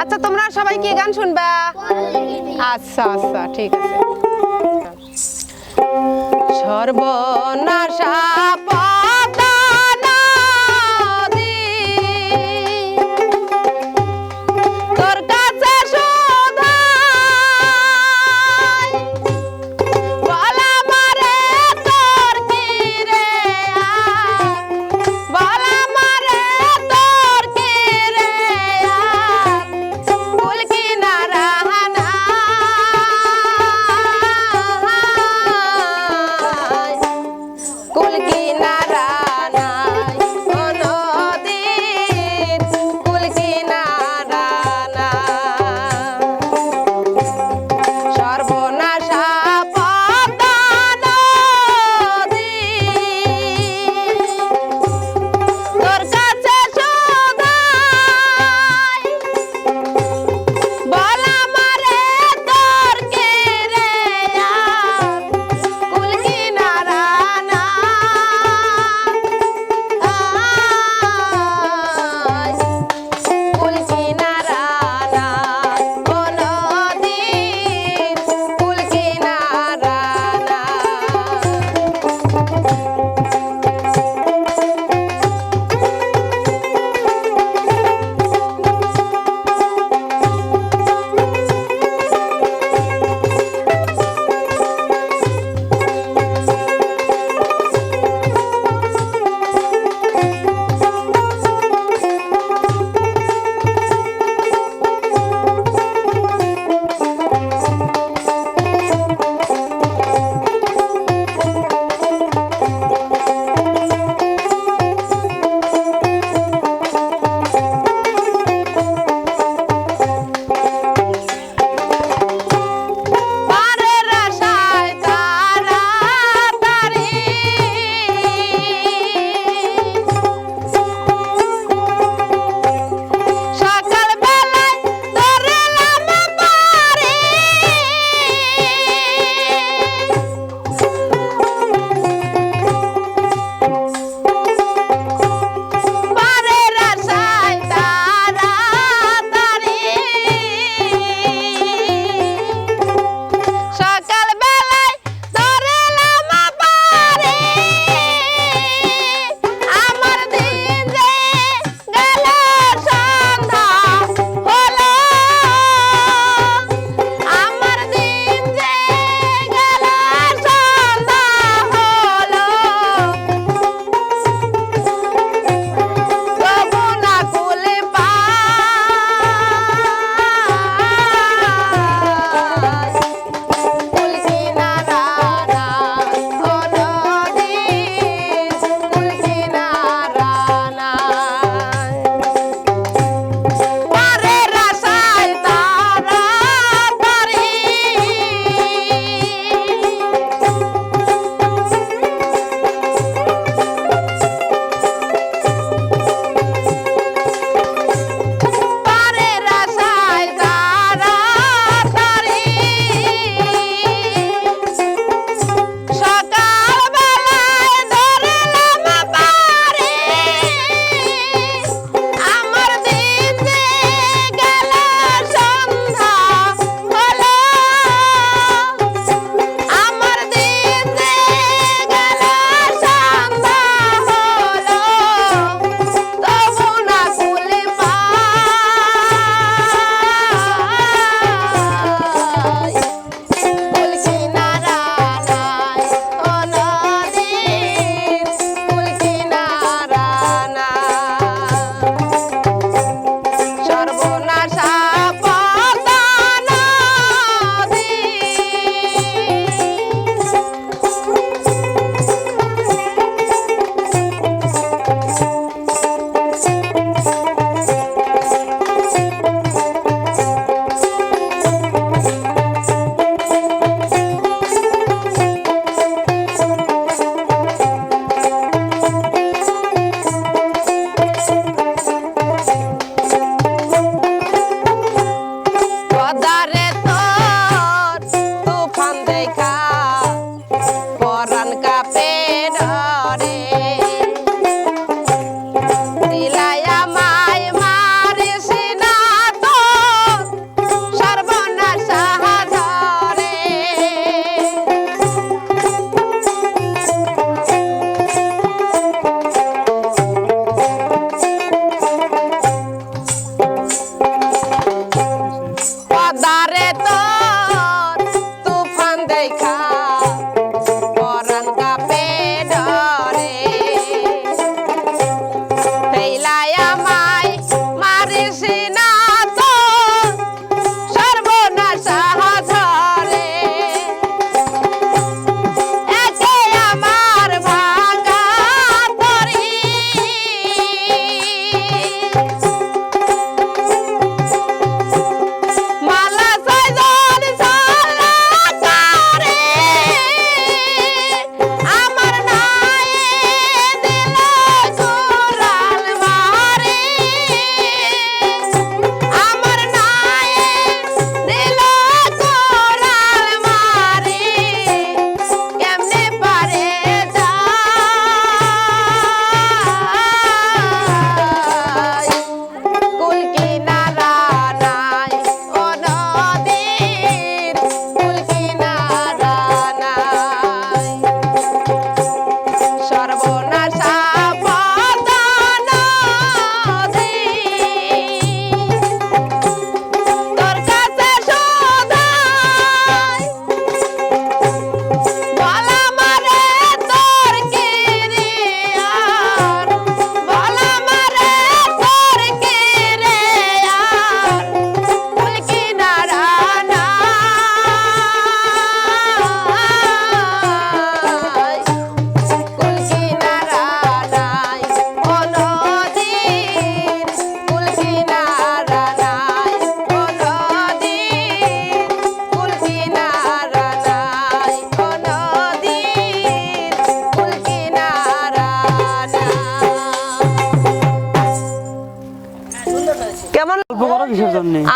আচ্ছা তোমরা সবাই কি গান শুনবা? আচ্ছা আচ্ছা ঠিক আছে। সর্বনাশা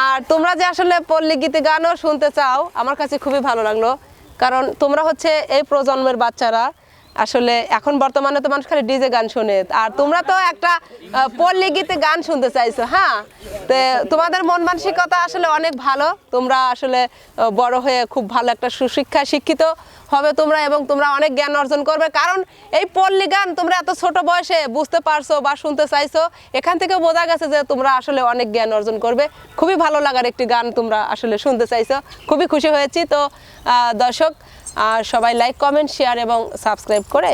আর তোমরা যে আসলে পল্লী গীতি গানও শুনতে চাও, আমার কাছে খুবই ভালো লাগল। কারণ তোমরা হচ্ছে এই প্রজন্মের বাচ্চারা আসলে এখন বর্তমানে তো মানুষ খালি ডিজে গান শুনে। আর তোমরা তো একটা পল্লী গীতে গান শুনতে চাইছো হ্যাঁ? তো তোমাদের মন মানসিকতা আসলে অনেক ভালো। তোমরা আসলে বড় হয়ে খুব ভালো একটা সুশিক্ষা শিক্ষিত। হবে তোমরা এবং তোমরা অনেক জ্ঞান অর্জন করবে। কারণ এই পল্লী গান তোমরা এত ছোট বয়সে বুঝতে পারছ বা শুনতে চাইছো, এখান থেকে বোঝা গেছে যে তোমরা আসলে অনেক জ্ঞান অর্জন করবে। খুবই ভালো লাগার একটি গান তোমরা আসলে শুনতে চাইছো। খুবই খুশি হয়েছি। তো দর্শক সবাই লাইক কমেন্ট শেয়ার এবং সাবস্ক্রাইব করে